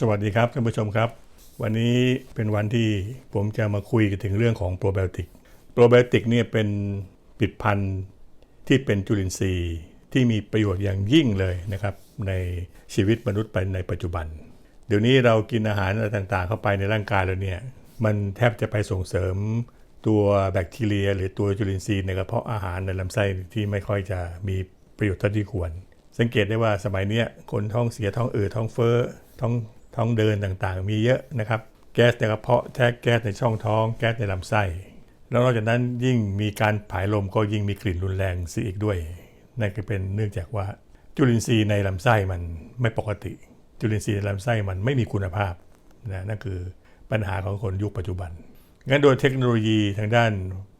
สวัสดีครับท่านผู้ชมครับ วันนี้เป็นวันที่ผมจะมาคุยกันถึงเรื่องของโปรไบโอติกโปรไบโอติกเนี่ยเป็นผลิดพันธุ์ที่เป็นจุลินทรีย์ที่มีประโยชน์อย่างยิ่งเลยนะครับ ในชีวิตมนุษย์ไปในปัจจุบัน เดี๋ยวนี้เรากินอาหารอะไรต่างๆ เข้าไปในร่างกายเราเนี่ยมันแทบจะไปส่งเสริมตัวแบคทีเรีย หรือตัวจุลินทรีย์ในกระเพาะอาหารในลำไส้ที่ไม่ค่อยจะมีประโยชน์เท่าที่ควร สังเกตได้ว่าสมัยนี้คนท้องเสียท้องอืดท้องเฟ้อท้อง ท้องเดินต่างๆ มีเยอะนะครับ แก๊สในกระเพาะแท้แก๊สในช่องท้อง แก๊สในลำไส้ แล้วนอกจากนั้นยิ่งมีการผายลมก็ยิ่งมีกลิ่นรุนแรงซีอีกด้วย นั่นก็เป็นเนื่องจากว่าจุลินทรีย์ในลำไส้มันไม่ปกติ จุลินทรีย์ในลำไส้มันไม่มีคุณภาพนะนั่นคือปัญหาของคนยุคปัจจุบัน งั้นโดยเทคโนโลยีทางด้าน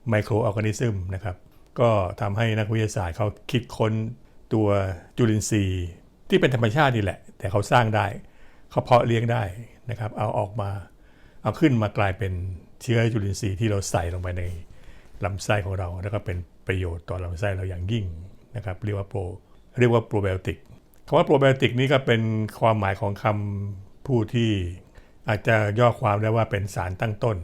ไมโครออร์แกนิซึมนะครับ ก็ทำให้นักวิทยาศาสตร์เขาคิดค้นตัวจุลินทรีย์ที่เป็นธรรมชาตินี่แหละ แต่เขาสร้างได้ เขาเพาะเลี้ยงได้นะครับ เอาออกมา เอาขึ้นมากลายเป็นเชื้อจุลินทรีย์ที่เราใส่ลงไปในลำไส้ของเรา แล้วก็เป็นประโยชน์ต่อลำไส้เราอย่างยิ่งนะครับเรียกว่าโปรเรียกว่าโปรไบโอติกคำว่าโปรไบโอติกนี่ก็เป็นความหมายของคำพูดที่อาจจะย่อความได้ว่าเป็นสารตั้งต้น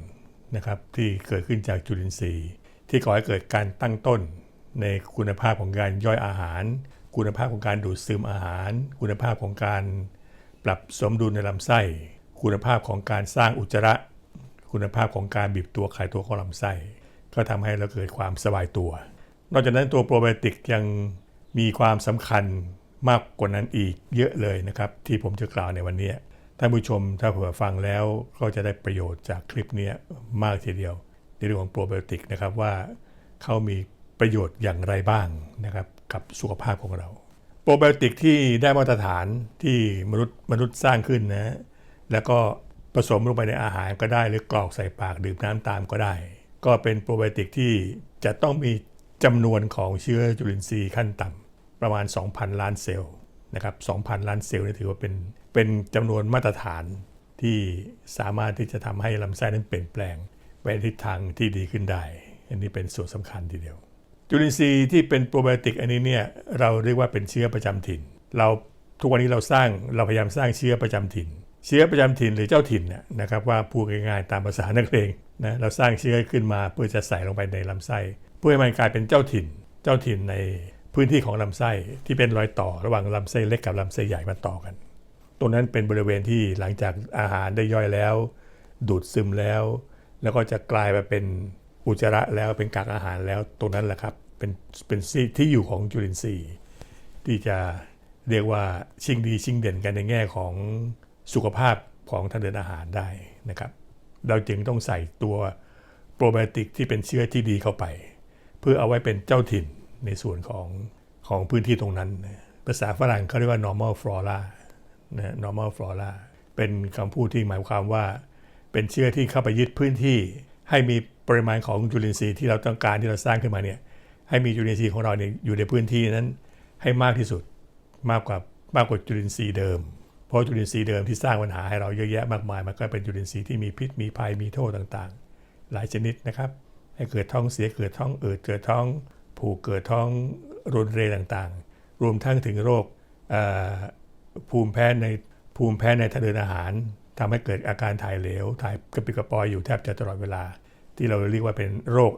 นะครับที่เกิดขึ้นจากจุลินทรีย์ ที่ก่อให้เกิดการตั้งต้น ในคุณภาพของการย่อยอาหาร คุณภาพของการดูดซึมอาหาร คุณภาพของการ ปรับสมดุลในลำไส้ คุณภาพของการสร้างอุจจาระ คุณภาพของการบีบตัวไขตัวของลำไส้ ก็ทำให้เราเกิดความสบายตัว นอกจากนั้นตัวโปรไบโอติกยังมีความสำคัญมากกว่านั้นอีกเยอะเลยนะครับ ที่ผมจะกล่าวในวันนี้ท่านผู้ชมถ้าเผื่อฟังแล้วก็จะได้ประโยชน์จากคลิปนี้มากทีเดียว ในเรื่องของโปรไบโอติกนะครับว่าเขามีประโยชน์อย่างไรบ้างนะครับกับสุขภาพของเรา โปรไบโอติกที่ได้มาตรฐานที่มนุษย์มนุษย์สร้างขึ้นนะแล้วก็ผสมลงไปในอาหารก็ได้หรือกรอกใส่ปากดื่มน้ำตามก็ได้ ก็เป็นโปรไบโอติกที่จะต้องมีจำนวนของเชื้อจุลินทรีย์ขั้นต่ำประมาณ 2,000 ล้านเซลล์นะครับ2,000 ล้านเซลล์นี่ถือว่าเป็นเป็นจำนวนมาตรฐานที่สามารถที่จะทำให้ลำไส้นั้นเปลี่ยนแปลงไปในทิศทางที่ดีขึ้นได้ อันนี้เป็นส่วนสำคัญทีเดียว จุลินทรีย์ที่เป็นโปรไบโอติกอันนี้เนี่ยเราเรียกว่าเป็นเชื้อประจำถิ่น เราทุกวันนี้เราสร้างเราพยายามสร้างเชื้อประจำถิ่น เชื้อประจำถิ่นหรือเจ้าถิ่นเนี่ยนะครับว่าพูดง่ายๆตามภาษานักเลงนะเราสร้างเชื้อขึ้นมาเพื่อจะใส่ลงไปในลำไส้ เพื่อให้มันกลายเป็นเจ้าถิ่น เจ้าถิ่นในพื้นที่ของลำไส้ที่เป็นรอยต่อระหว่างลำไส้เล็กกับลำไส้ใหญ่มาต่อกัน ตรงนั้นเป็นบริเวณที่หลังจากอาหารได้ย่อยแล้ว ดูดซึมแล้ว แล้วก็จะกลายมาเป็นอุจจาระแล้วเป็นกากอาหารแล้วตรงนั้นแหละครับ เป็นเป็นที่อยู่ของจุลินทรีย์ ที่จะเรียกว่าชิงดีชิงเด่นกันในแง่ของสุขภาพของทางเดินอาหารได้นะครับ เราจึงต้องใส่ตัวโปรไบโอติกที่เป็นเชื้อที่ดีเข้าไป เพื่อเอาไว้เป็นเจ้าถิ่นในส่วนของของพื้นที่ตรงนั้น ภาษาฝรั่งเขาเรียกว่า normal flora นะ normal flora เป็นคำพูดที่หมายความว่า เป็นเชื้อที่เข้าไปยึดพื้นที่ ให้มีปริมาณของจุลินทรีย์ที่เราต้องการที่เราสร้างขึ้นมาเนี่ย ให้มีจุลินทรีย์ของเราเนี่ยอยู่ในพื้นที่นั้นให้มากที่สุดมากกว่ามากกว่าจุลินทรีย์เดิม เพราะจุลินทรีย์เดิมที่สร้างปัญหาให้เราเยอะแยะมากมายมันก็เป็นจุลินทรีย์ที่มีพิษมีภัยมีโทษต่างๆ หลายชนิดนะครับ ให้เกิดท้องเสียเกิดท้องอืดเกิดท้อง ผูกเกิดท้องรุนเรต่างๆ รวมทั้งถึงโรคภูมิแพ้ในภูมิแพ้ในทางเดินอาหารทำให้เกิดอาการถ่ายเหลวถ่ายกระปิกระปอยอยู่แทบจะตลอดเวลา ที่เราเรียกว่าเป็นโรค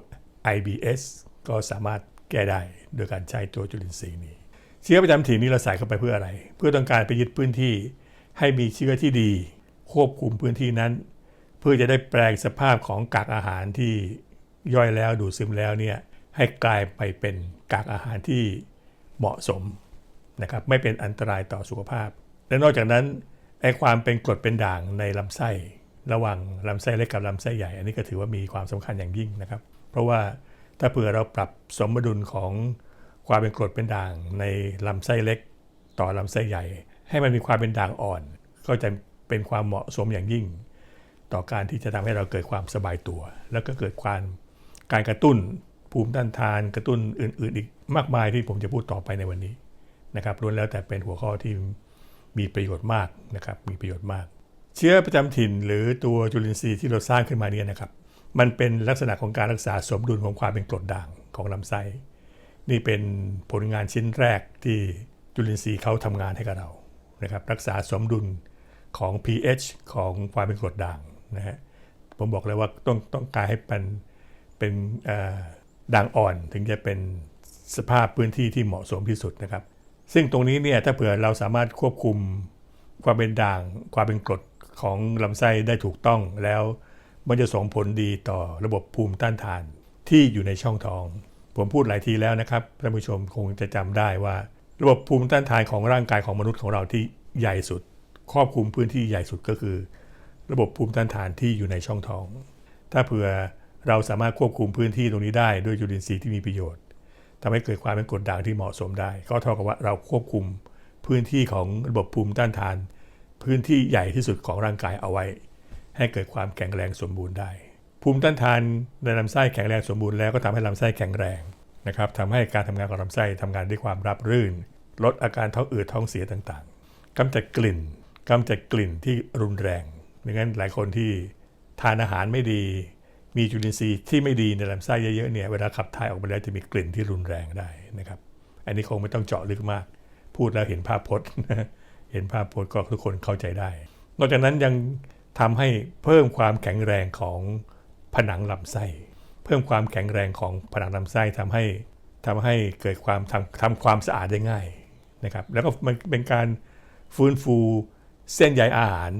IBS ก็สามารถแก้ได้โดยการใช้ตัวจุลินทรีย์นี้ เชื้อประจำถิ่นนี้เราใส่เข้าไปเพื่ออะไร เพื่อต้องการไปยึดพื้นที่ให้มีเชื้อที่ดี ควบคุมพื้นที่นั้น เพื่อจะได้แปลงสภาพของกากอาหารที่ย่อยแล้วดูดซึมแล้วเนี่ยให้กลายไปเป็นกากอาหารที่เหมาะสมนะครับไม่เป็นอันตรายต่อสุขภาพ และนอกจากนั้นไอ้ความเป็นกรดเป็นด่างในลำไส้ ระหว่างลำไส้เล็กกับลำไส้ใหญ่ อันนี้ก็ถือว่ามีความสำคัญอย่างยิ่งนะครับ เพราะว่า ถ้าเผื่อเราปรับสมดุลของความเป็นกรดเป็นด่างในลำไส้เล็ก ต่อลำไส้ใหญ่ ให้มันมีความเป็นด่างอ่อน ก็จะเป็นความเหมาะสมอย่างยิ่ง ต่อการที่จะทำให้เราเกิดความสบายตัว แล้วก็เกิดความการกระตุ้นภูมิต้านทาน กระตุ้นอื่น ๆ อีกมากมายที่ผมจะพูดต่อไปในวันนี้นะครับล้วนแล้วแต่เป็นหัวข้อที่มีประโยชน์มากนะครับมีประโยชน์มาก เชื้อประจำถิ่นหรือตัวจุลินทรีย์ที่เราสร้างขึ้นมาเนี่ยนะครับ มันเป็นลักษณะของการรักษาสมดุลของความเป็นกรดด่างของลำไส้ นี่เป็นผลงานชิ้นแรกที่จุลินทรีย์เขาทำงานให้กับเรานะครับรักษาสมดุลของ pH ของความเป็นกรดด่างนะฮะผมบอกเลยว่าต้องต้องการให้เป็นเป็นด่างอ่อนถึงจะเป็นสภาพพื้นที่ที่เหมาะสมที่สุดนะครับ ซึ่งตรงนี้เนี่ยถ้าเผื่อเราสามารถควบคุมความเป็นด่าง ความเป็นกรดของลำไส้ได้ถูกต้องแล้ว มันจะส่งผลดีต่อระบบภูมิต้านทานที่อยู่ในช่องท้อง ผมพูดหลายทีแล้วนะครับท่านผู้ชมคงจะจำได้ว่า ระบบภูมิต้านทานของร่างกายของมนุษย์ของเราที่ใหญ่สุด ครอบคลุมพื้นที่ใหญ่สุดก็คือ ระบบภูมิต้านทานที่อยู่ในช่องท้อง ถ้าเผื่อเราสามารถควบคุมพื้นที่ตรงนี้ได้ด้วยจุลินทรีย์ที่มีประโยชน์ทำให้เกิดความเป็นกรดด่างที่เหมาะสมได้ ก็เท่ากับว่าเราควบคุมพื้นที่ของระบบภูมิต้านทาน พื้นที่ใหญ่ที่สุดของร่างกายเอาไว้ ให้เกิดความแข็งแรงสมบูรณ์ได้ ภูมิต้านทานในลำไส้แข็งแรงสมบูรณ์แล้วก็ทำให้ลำไส้แข็งแรงนะครับทำให้การทำงานของลำไส้ทำงานด้วยความราบรื่น ลดอาการท้องอืดท้องเสียต่างๆกำจัดกลิ่นกำจัดกลิ่นที่รุนแรงดังนั้นหลายคนที่ทานอาหารไม่ดี มีจุลินทรีย์ที่ไม่ดีในลำไส้เยอะๆเนี่ยเวลาขับถ่ายออกมาแล้วจะมีกลิ่นที่รุนแรงได้นะครับ อันนี้คงไม่ต้องเจาะลึกมาก พูดแล้วเห็นภาพพจน์ เห็นภาพพจน์ก็ทุกคนเข้าใจได้ นอกจากนั้นยัง ทำให้เพิ่มความแข็งแรงของผนังลำไส้ เพิ่มความแข็งแรงของผนังลำไส้ทำให้ทำให้เกิดความทำทำความสะอาดได้ง่ายนะครับแล้วก็มันเป็นการฟื้นฟูเส้นใยอาหาร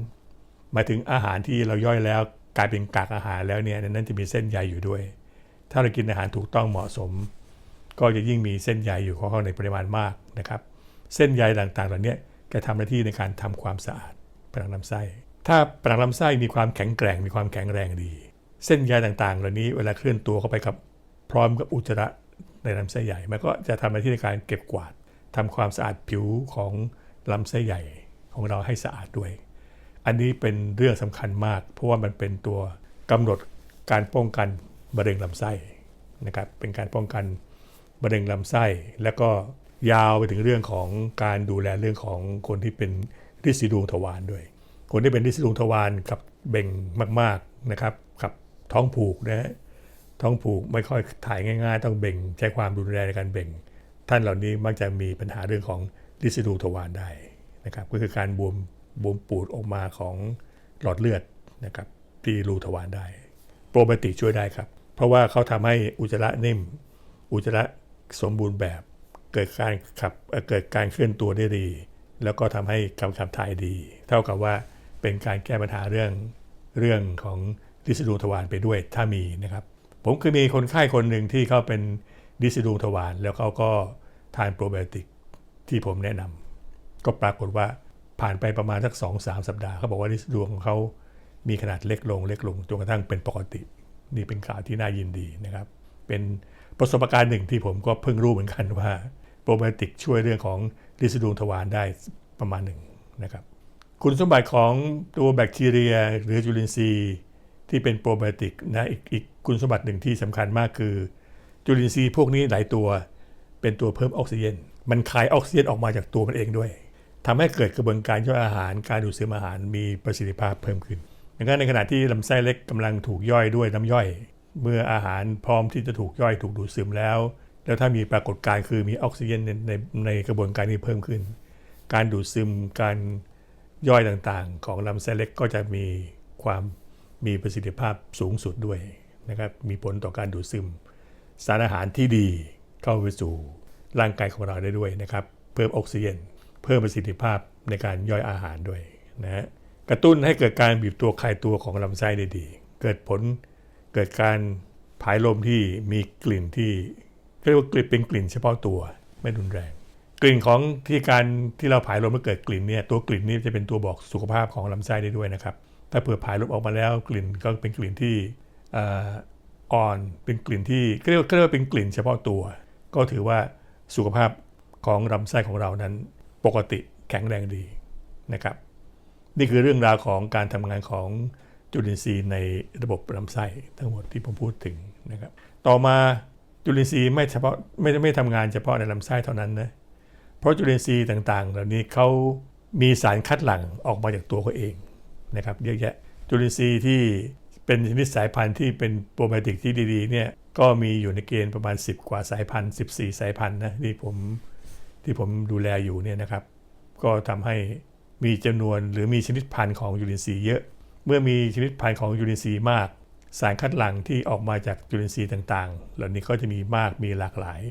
หมายถึงอาหารที่เราย่อยแล้วกลายเป็นกากอาหารแล้วเนี่ยนั้นจะมีเส้นใยอยู่ด้วย ถ้าเรากินอาหารถูกต้องเหมาะสม ก็จะยิ่งมีเส้นใยอยู่ข้างในปริมาณมากนะครับ เส้นใยต่างๆเหล่านี้จะทำหน้าที่ในการทำความสะอาดผนังลำไส้ ถ้าผนังลำไส้มีความแข็งแกร่งมีความแข็งแรงดี เส้นใยต่างๆ เหล่านี้เวลาเคลื่อนตัวเข้าไปกับพร้อมกับอุจจาระในลำไส้ใหญ่ มันก็จะทำหน้าที่ในการเก็บกวาดทำความสะอาดผิวของลำไส้ใหญ่ของเราให้สะอาดด้วย อันนี้เป็นเรื่องสำคัญมาก เพราะว่ามันเป็นตัวกำหนดการป้องกันมะเร็งลำไส้นะครับเป็นการป้องกันมะเร็งลำไส้ แล้วก็ยาวไปถึงเรื่องของการดูแลเรื่องของคนที่เป็นริดสีดวงทวารด้วย คนที่เป็นริสีดวงทวารกับเบ่งมากๆนะครับกับท้องผูกนะฮะท้องผูกไม่ค่อยถ่ายง่ายๆ ต้องเบ่งใช้ความรุนแรงในการเบ่ง ท่านเหล่านี้มักจะมีปัญหาเรื่องของริสีดวงทวารได้นะครับก็คือการบวมบวมปูดออกมาของหลอดเลือดนะครับที่รูทวารได้ โปรไบติกช่วยได้ครับ เพราะว่าเขาทำให้อุจจาระนิ่ม อุจจาระสมบูรณ์แบบ เกิดการขับเเกิดการเคลื่อนตัวได้ดี แล้วก็ทำให้การขับถ่ายดี เท่ากับว่า เป็นการแก้ปัญหาเรื่องเรื่องของดิสดูทวารไปด้วยถ้ามีนะครับ ผมเคยมีคนไข้คนหนึ่งที่เขาเป็นดิสดูทวารแล้วเขาก็ทานโปรไบโอติกที่ผมแนะนำก็ปรากฏว่าผ่านไปประมาณสักสองสามสัปดาห์เขาบอกว่าดิสดูของเขามีขนาดเล็กลงเล็กลงจนกระทั่งเป็นปกติ นี่เป็นข่าวที่น่ายินดีนะครับ เป็นประสบการณ์หนึ่งที่ผมก็เพิ่งรู้เหมือนกันว่าโปรไบโอติกช่วยเรื่องของดิสดูทวารได้ประมาณหนึ่งนะครับ คุณสมบัติของตัวแบคทีเรีย หรือจุลินทรีย์ที่เป็นโปรไบโอติกนะอีกอีกคุณสมบัติหนึ่งที่สำคัญมากคือ จุลินทรีย์พวกนี้หลายตัว เป็นตัวเพิ่มออกซิเจนมันคายออกซิเจนออกมาจากตัวมันเองด้วยทำให้เกิดกระบวนการย่อยอาหาร การดูดซึมอาหารมีประสิทธิภาพเพิ่มขึ้นดังนั้นในขณะที่ลำไส้เล็กกำลังถูกย่อยด้วยน้ำย่อย เมื่ออาหารพร้อมที่จะถูกย่อยถูกดูดซึมแล้ว แล้วถ้ามีปรากฏการณ์คือมีออกซิเจนในในในกระบวนการนี้เพิ่มขึ้น การดูดซึมการ ย่อยต่างๆ ของลำไส้เล็กก็จะมีความมีประสิทธิภาพสูงสุดด้วยนะครับมีผลต่อการดูดซึม สารอาหารที่ดีเข้าไปสู่ร่างกายของเราได้ด้วยนะครับ เพิ่มออกซิเจนเพิ่มประสิทธิภาพในการย่อยอาหารด้วยนะฮะกระตุ้นให้เกิดการบีบตัวคลายตัวของลำไส้ได้ดี เกิดผลเกิดการผายลมที่มีกลิ่นที่เรียกว่ากลิ่นเป็นกลิ่นเฉพาะตัวไม่รุนแรง กลิ่นของที่การที่เราผายลมเมื่อเกิดกลิ่นเนี่ยตัวกลิ่นนี้จะเป็นตัวบอกสุขภาพของลำไส้ได้ด้วยนะครับ ถ้าเผื่อผายลมออกมาแล้วกลิ่นก็เป็นกลิ่นที่อ่ออนเป็นกลิ่นที่เรียกว่าเรียกว่าเป็นกลิ่นเฉพาะตัว ก็ถือว่าสุขภาพของลำไส้ของเรานั้นปกติแข็งแรงดีนะครับ นี่คือเรื่องราวของการทำงานของจุลินทรีย์ในระบบลำไส้ทั้งหมดที่ผมพูดถึงนะครับ ต่อมาจุลินทรีย์ไม่เฉพาะไม่ไม่ทำงานเฉพาะในลำไส้เท่านั้นนะ ราะจุลินทรีย์ต่างๆ เหล่านี้เขามีสารคัดหลั่งออกมาจากตัวเขาเองนะครับเยอะแยะจุลินทรีย์ที่เป็นชนิดสายพันธุ์ที่เป็นโปรไบโอติกที่ดีๆเนี่ยก็มีอยู่ในเกณฑ์ประมาณ 10 กว่าสายพันธุ์ 14 สายพันธุ์นะที่ผมที่ผมดูแลอยู่เนี่ยนะครับ ก็ทำให้มีจำนวนหรือมีชนิดพันธุ์ของจุลินทรีย์เยอะ เมื่อมีชนิดพันธุ์ของจุลินทรีย์มาก สารคัดหลั่งที่ออกมาจากจุลินทรีย์ต่างๆ เหล่านี้ก็จะมีมากมีหลากหลาย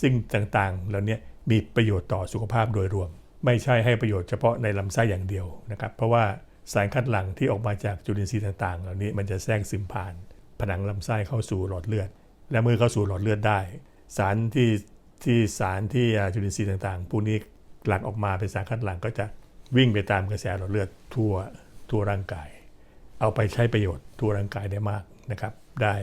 ซึ่งต่างๆ เหล่านี้ มีประโยชน์ต่อสุขภาพโดยรวม ไม่ใช่ให้ประโยชน์เฉพาะในลำไส้อย่างเดียวนะครับเพราะว่าสารคัดหลั่งที่ออกมาจากจุลินทรีย์ต่างๆ เหล่านี้มันจะแทรกซึมผ่าน ผนังลำไส้เข้าสู่หลอดเลือด และเมื่อเข้าสู่หลอดเลือดได้ สารที่ที่สารที่จุลินทรีย์ต่างๆพวกนี้หลั่งออกมาเป็นสารคัดหลั่งก็จะวิ่งไปตามกระแสหลอดเลือดทั่วทั่วร่างกาย เอาไปใช้ประโยชน์ทั่วร่างกายได้มากนะครับ ได้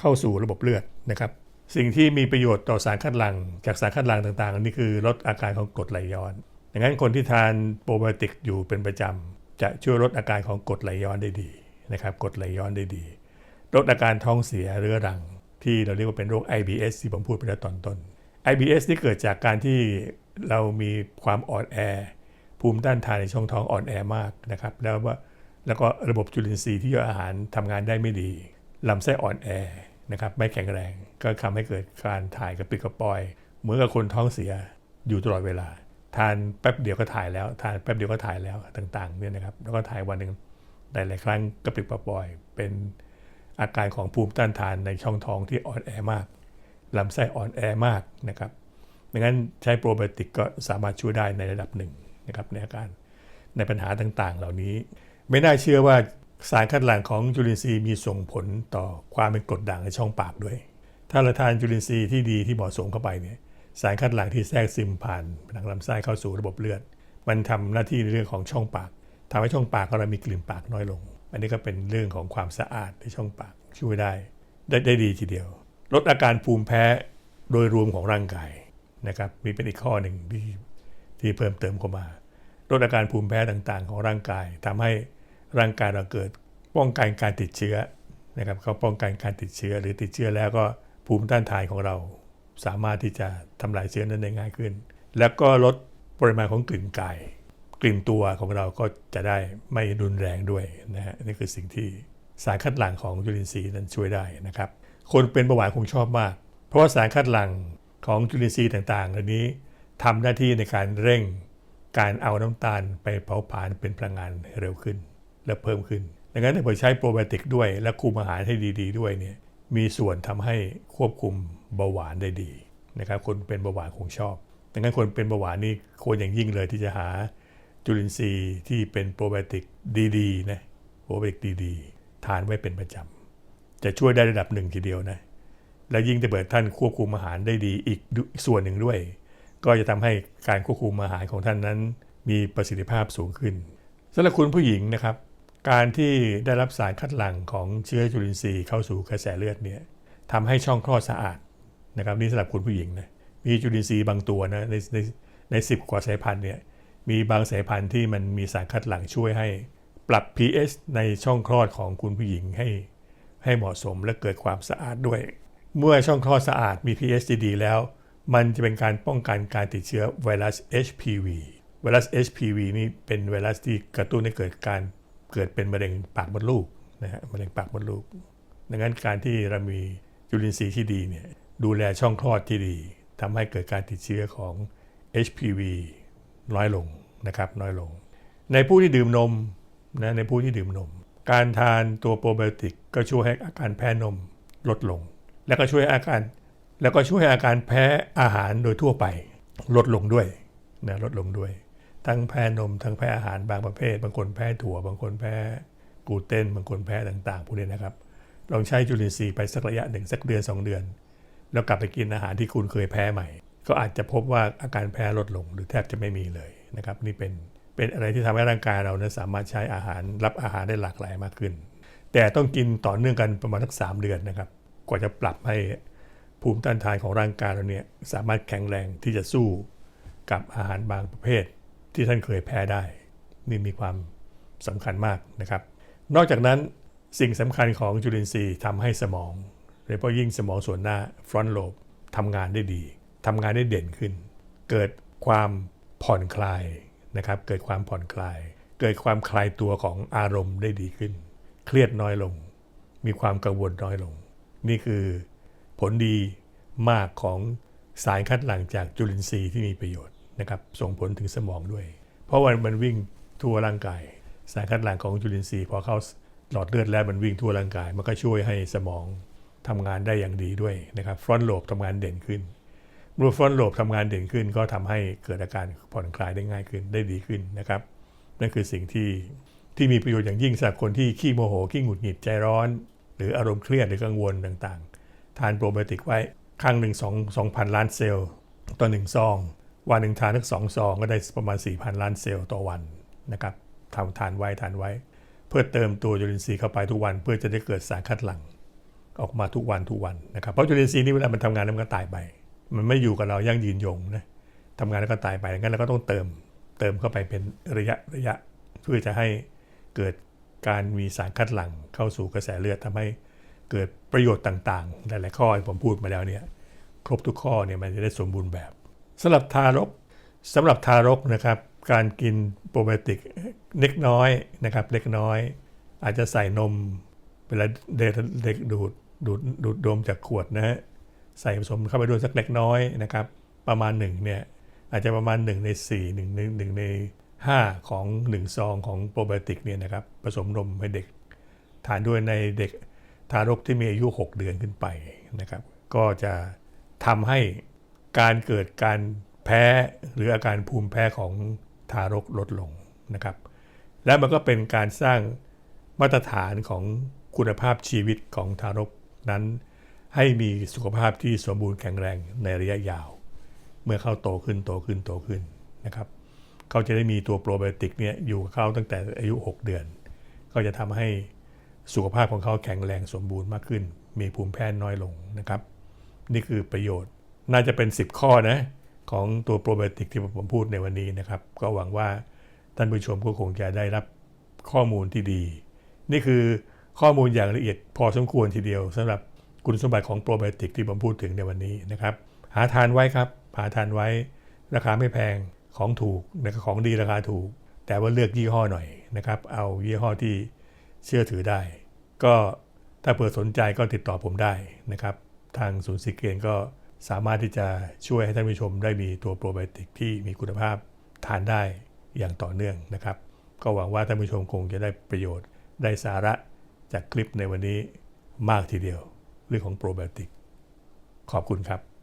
เข้าสู่ระบบเลือดนะครับ สิ่งที่มีประโยชน์ต่อสารคัดหลั่งจากสารคัดหลั่งต่างๆอันนี้คือลดอาการของกรดไหลย้อน ดังนั้นคนที่ทานโปรไบโอติกอยู่เป็นประจำจะช่วยลดอาการของกรดไหลย้อนได้ดีนะครับกรดไหลย้อนได้ดี ลดอาการท้องเสียเรื้อรัง ที่เราเรียกว่าเป็นโรค IBS ที่ผมพูดไปแล้วตอนต้น IBS นี่เกิดจากการที่เรามีความอ่อนแอ ภูมิต้านทานในช่องท้องอ่อนแอมากนะครับแล้วว่าแล้วก็ระบบจุลินทรีย์ที่ย่อยอาหารทำงานได้ไม่ดีลำไส้อ่อนแอ นะครับไม่แข็งแรง ก็ทำให้เกิดการถ่ายกระปิดกระปอย เหมือนกับคนท้องเสียอยู่ตลอดเวลา ทานแป๊บเดียวก็ถ่ายแล้วทานแป๊บเดียวก็ถ่ายแล้วต่างๆเนี่ยนะครับแล้วก็ถ่ายวันหนึ่งหลายๆครั้งกระปิดกระปอย เป็นอาการของภูมิต้านทานในช่องท้องที่อ่อนแอมากลำไส้อ่อนแอมากนะครับดังนั้นใช้โปรไบโอติกก็สามารถช่วยได้ในระดับหนึ่งนะครับในอาการในปัญหาต่างๆ เหล่านี้ ไม่น่าเชื่อว่า สารคัดหลั่งของจุลินทรีย์มีส่งผลต่อความเป็นกรดด่างในช่องปากด้วย ถ้าเราทานจุลินทรีย์ที่ดีที่เหมาะสมเข้าไปเนี่ยสารคัดหลั่งที่แทรกซึมผ่านผนังลำไส้เข้าสู่ระบบเลือด มันทำหน้าที่ในเรื่องของช่องปากทำให้ช่องปากของเรามีกลิ่นปากน้อยลง อันนี้ก็เป็นเรื่องของความสะอาดในช่องปากช่วยได้ได้ได้ดีทีเดียว ลดอาการภูมิแพ้โดยรวมของร่างกายนะครับมีเป็นอีกข้อหนึ่งที่ที่เพิ่มเติมเข้ามา ลดอาการภูมิแพ้ต่างๆ ของร่างกายทำให้ ร่างกายเราเกิดป้องกันการติดเชื้อนะครับเขาป้องกันการติดเชื้อหรือติดเชื้อแล้วก็ภูมิต้านทานของเรา สามารถที่จะทำลายเชื้อนั้นได้ง่ายขึ้น แล้วก็ลดปริมาณของกลิ่นกาย กลิ่นตัวของเราก็จะได้ไม่รุนแรงด้วยนะฮะนี่คือสิ่งที่สารคัดหลั่งของจุลินทรีย์นั้นช่วยได้นะครับ คนเป็นเบาหวานคงชอบมาก เพราะว่าสารคัดหลั่งของจุลินทรีย์ต่างๆเหล่านี้ทำหน้าที่ในการเร่งการเอาน้ำตาลไปเผาผลาญเป็นพลังงานเร็วขึ้น และเพิ่มขึ้น ดังนั้นถ้าเกิดใช้โปรไบโอติกด้วย และคุมอาหารให้ดี ๆ ด้วยเนี่ยมีส่วนทำให้ควบคุมเบาหวานได้ดีนะครับคนเป็นเบาหวานคงชอบ ดังนั้นคนเป็นเบาหวานนี่ควรอย่างยิ่งเลยที่จะหาจุลินทรีย์ที่เป็นโปรไบโอติกดีๆนะโปรไบโอติกดีๆ ทานไว้เป็นประจำจะช่วยได้ระดับหนึ่งทีเดียวนะและยิ่งถ้าเกิดท่านควบคุมอาหารได้ดีอีกส่วนหนึ่งด้วย ก็จะทำให้การควบคุมอาหารของท่านนั้น มีประสิทธิภาพสูงขึ้นสำหรับคุณผู้หญิงนะครับ การที่ได้รับสารคัดหลั่งของเชื้อจุลินทรีย์เข้าสู่กระแสเลือดเนี่ยทำให้ช่องคลอดสะอาดนะครับนี่สำหรับคุณผู้หญิงนะมีจุลินทรีย์บางตัวนะในในในสิบกว่าสายพันธุ์เนี่ยมีบางสายพันธุ์ที่มันมีสารคัดหลั่งช่วยให้ปรับ pH ในช่องคลอดของคุณผู้หญิงให้ ให้เหมาะสมและเกิดความสะอาดด้วย เมื่อช่องคลอดสะอาดมี pH ดีแล้ว มันจะเป็นการป้องกันการติดเชื้อไวรัส HPV ไวรัส HPV นี่เป็นไวรัสที่กระตุ้นให้เกิดการ เกิดเป็นมะเร็งปากมดลูกนะฮะมะเร็งปากมดลูก ดังนั้นการที่เรามีจุลินทรีย์ที่ดีเนี่ยดูแลช่องคลอดที่ดีทำให้เกิดการติดเชื้อของ HPV น้อยลงนะครับน้อยลง ในผู้ที่ดื่มนมนะในผู้ที่ดื่มนม การทานตัวโปรไบโอติกก็ช่วยให้อาการแพ้นมลดลง แล้วก็ช่วยอาการแล้วก็ช่วยให้อาการแพ้อาหารโดยทั่วไปลดลงด้วยนะลดลงด้วย ทั้งแพ้นม ทั้งแพ้อาหารบางประเภท บางคนแพ้ถั่ว บางคนแพ้กลูเตนบางคนแพ้ต่างๆพวกนี้นะครับ ลองใช้จุลินทรีย์ไปสักระยะหนึ่งสักเดือน 2 เดือน แล้วกลับไปกินอาหารที่คุณเคยแพ้ใหม่ ก็อาจจะพบว่าอาการแพ้ลดลงหรือแทบจะไม่มีเลยนะครับนี่เป็นเป็นอะไรที่ทำให้ร่างกายเรานั้นสามารถใช้อาหารรับอาหารได้หลากหลายมากขึ้น แต่ต้องกินต่อเนื่องกันประมาณสักสามเดือนนะครับ กว่าจะปรับให้ภูมิต้านทานของร่างกายเราเนี่ยสามารถแข็งแรงที่จะสู้กับอาหารบางประเภท ที่ท่านเคยแพ้ได้ นี่มีความสำคัญมากนะครับ นอกจากนั้นสิ่งสำคัญของจุลินทรีย์ทำให้สมองโดยเฉพาะยิ่งสมองส่วนหน้า front lobe ทำงานได้ดีทำงานได้เด่นขึ้น เกิดความผ่อนคลายนะครับ เกิดความผ่อนคลาย เกิดความคลายตัวของอารมณ์ได้ดีขึ้น เครียดน้อยลง มีความกังวลน้อยลง นี่คือผลดีมากของสารคัดหลั่งจากจุลินทรีย์ที่มีประโยชน์ นะครับส่งผลถึงสมองด้วย เพราะว่ามันวิ่งทั่วร่างกาย สารคัดหลั่งของจุลินทรีย์พอเข้าหลอดเลือดแล้วมันวิ่งทั่วร่างกาย มันก็ช่วยให้สมองทำงานได้อย่างดีด้วยนะครับฟรอนโลบทำงานเด่นขึ้นเมื่อฟรอนโลบทำงานเด่นขึ้น ก็ทำให้เกิดอาการผ่อนคลายได้ง่ายขึ้นได้ดีขึ้นนะครับนั่นคือสิ่งที่ที่มีประโยชน์อย่างยิ่งสำหรับคนที่ขี้โมโหขี้หงุดหงิดใจร้อน หรืออารมณ์เครียดหรือกังวลต่างๆ ทานโปรไบโอติกไว้ครั้งหนึ่งสองสองพันล้านเซลล์ต่อหนึ่งซอง วันหนึ่งทานทั้งสองซองก็ได้ประมาณ 4,000 ล้านเซลล์ต่อวันนะครับทำทานไว้ทานไว้ เพื่อเติมตัวจุลินทรีย์เข้าไปทุกวัน เพื่อจะได้เกิดสารคัดหลั่งออกมาทุกวันทุกวันนะครับเพราะจุลินทรีย์นี่เวลามันทำงานแล้วมันก็ตายไป มันไม่อยู่กับเรายั่งยืนยงนะทำงานแล้วก็ตายไปงั้นเราก็ต้องเติมเติมเข้าไปเป็นระยะระยะ เพื่อจะให้เกิดการมีสารคัดหลั่งเข้าสู่กระแสเลือดทำให้เกิดประโยชน์ต่างๆ หลายๆข้อที่ผมพูดมาแล้วเนี่ยครบทุกข้อเนี่ยมันจะได้สมบูรณ์แบบ สำหรับทารกสำหรับทารกนะครับ การกินโปรไบโอติกเล็กน้อยนะครับเล็กน้อย อาจจะใส่นมเวลาเด็กเด็กดูดดูดดูดดมจากขวดนะฮะใส่ผสมเข้าไปด้วยสักเล็กน้อยนะครับ ประมาณหนึ่งเนี่ยอาจจะประมาณ 1 ใน 4 1ใน1ใน 5 ของ 1 ซองของโปรไบโอติกเนี่ยนะครับผสมนมให้เด็ก ทานด้วยในเด็กทารกที่มีอายุ 6 เดือนขึ้นไปนะครับ ก็จะทำให้ การเกิดการแพ้หรืออาการภูมิแพ้ของทารกลดลงนะครับ และมันก็เป็นการสร้างมาตรฐานของคุณภาพชีวิตของทารกนั้น ให้มีสุขภาพที่สมบูรณ์แข็งแรงในระยะยาว เมื่อเขาโตขึ้นโตขึ้นโตขึ้นนะครับเขาจะได้มีตัวโปรไบโอติกเนี่ยอยู่กับเขาตั้งแต่อายุ 6 เดือน ก็จะทำให้สุขภาพของเขาแข็งแรงสมบูรณ์มากขึ้น มีภูมิแพ้น้อยลงนะครับ นี่คือประโยชน์ น่าจะเป็น 10 ข้อนะของตัวโปรไบโอติกที่ผมพูดในวันนี้นะครับ ก็หวังว่าท่านผู้ชมก็คงจะได้รับข้อมูลที่ดี นี่คือข้อมูลอย่างละเอียดพอสมควรทีเดียวสำหรับคุณสมบัติของโปรไบโอติกที่ผมพูดถึงในวันนี้นะครับ หาทานไว้ครับ หาทานไว้ราคาไม่แพงของถูกนะของดีราคาถูก แต่ว่าเลือกยี่ห้อหน่อยนะครับ เอายี่ห้อที่เชื่อถือได้ ก็ถ้าเปิดสนใจก็ติดต่อผมได้นะครับ ทางศูนย์ซิเกนก็ สามารถที่จะช่วยให้ท่านผู้ชมได้มีตัวโปรไบโอติกที่มีคุณภาพทานได้อย่างต่อเนื่องนะครับ ก็หวังว่าท่านผู้ชมคงจะได้ประโยชน์ได้สาระจากคลิปในวันนี้มากทีเดียว เรื่องของโปรไบโอติก ขอบคุณครับ